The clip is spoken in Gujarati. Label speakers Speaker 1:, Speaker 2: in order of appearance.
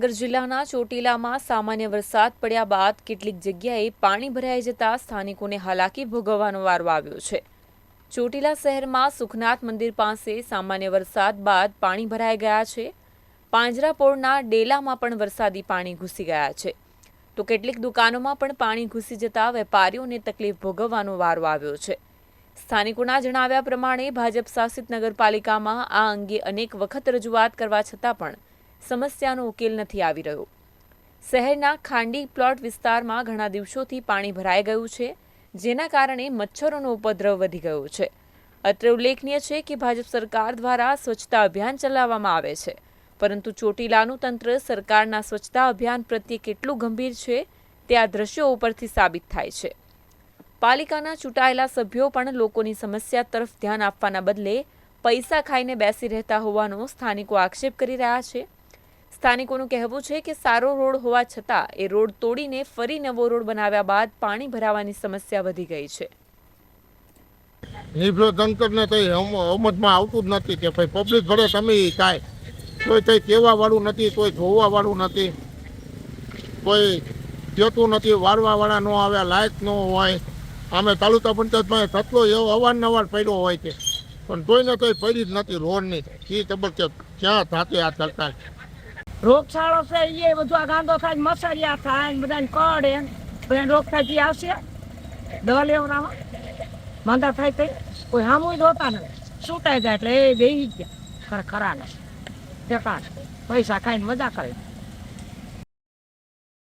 Speaker 1: નગર જિલ્લાના ચોટીલામાં સામાન્ય વરસાદ પડ્યા બાદ કેટલીક જગ્યાએ પાણી ભરાઈ જતા સ્થાનિકોને હાલાકી ભોગવવાનો વારો આવ્યો છે. ચોટીલા શહેરમાં સુખનાથ મંદિર પાસે સામાન્ય વરસાદ બાદ પાણી ભરાઈ ગયા છે. પાંજરાપોળના ડેલામાં પણ વરસાદી પાણી ઘૂસી ગયા છે. તો કેટલીક દુકાનોમાં પણ પાણી ઘૂસી જતા વેપારીઓને તકલીફ ભોગવવાનો વારો આવ્યો છે. સ્થાનિકોના જણાવ્યા પ્રમાણે ભાજપ શાસિત નગરપાલિકામાં આ અંગે અનેક વખત રજૂઆત કરવા છતાં પણ સમસ્યાનો ઉકેલ નથી આવી રહ્યો. શહેરના ખાંડી પ્લોટ વિસ્તારમાં ઘણા દિવસોથી પાણી ભરાઈ ગયું છે, જેના કારણે મચ્છરોનો ઉપદ્રવ વધી ગયો છે. અત્રે ઉલ્લેખનીય છે કે ભાજપ સરકાર દ્વારા સ્વચ્છતા અભિયાન ચલાવવામાં આવે છે, પરંતુ ચોટીલાનું તંત્ર સરકારના સ્વચ્છતા અભિયાન પ્રત્યે કેટલું ગંભીર છે, તે આ દ્રશ્યો ઉપરથી સાબિત થાય છે. પાલિકાના ચૂંટાયેલા સભ્યો પણ લોકોની સમસ્યા તરફ ધ્યાન આપવાના બદલે પૈસા ખાઈને બેસી રહેતા હોવાનો સ્થાનિકો આક્ષેપ કરી રહ્યા છે. સ્થાનિકોનું કહેવું છે કે સારો રોડ હોવા છતાં એ રોડ તોડીને ફરી નવો રોડ બનાવ્યા બાદ પાણી ભરાવાની સમસ્યા વધી ગઈ છે.
Speaker 2: નિર્ભય તંત્રને તો અમતમાં આવતું જ નથી કે ભાઈ પબ્લિક ભરે તમે કાંઈ કોઈ કંઈ કહેવા વાળું નથી કોઈ જોવા વાળું નથી. કોઈ જોતું નથી વાળવા વાળા ન આવે લાયક ન હોય. અમે તાલુકા પંચાયતમાં તત્વો એવો અવારનવાર પડ્યો હોય છે. પણ કોઈને તોય પડી જ નથી રોડની. એ તબક્કે ક્યાં થાતી આ સરકાર.
Speaker 3: રોગચાળો છે એ બધું આ ગાંધો થાય મસરિયા થાય ને બધાને કડે ને રોગ થાય તે આવશે? દવા લેવડાવવા? માંદા થાય તે કોઈ હામુય જોતા નથી છૂટાઈ જાય એટલે એ બે ગયા. ખરા ખરા ને ઠેકાણ. પૈસા ખાઈને મજા કરે.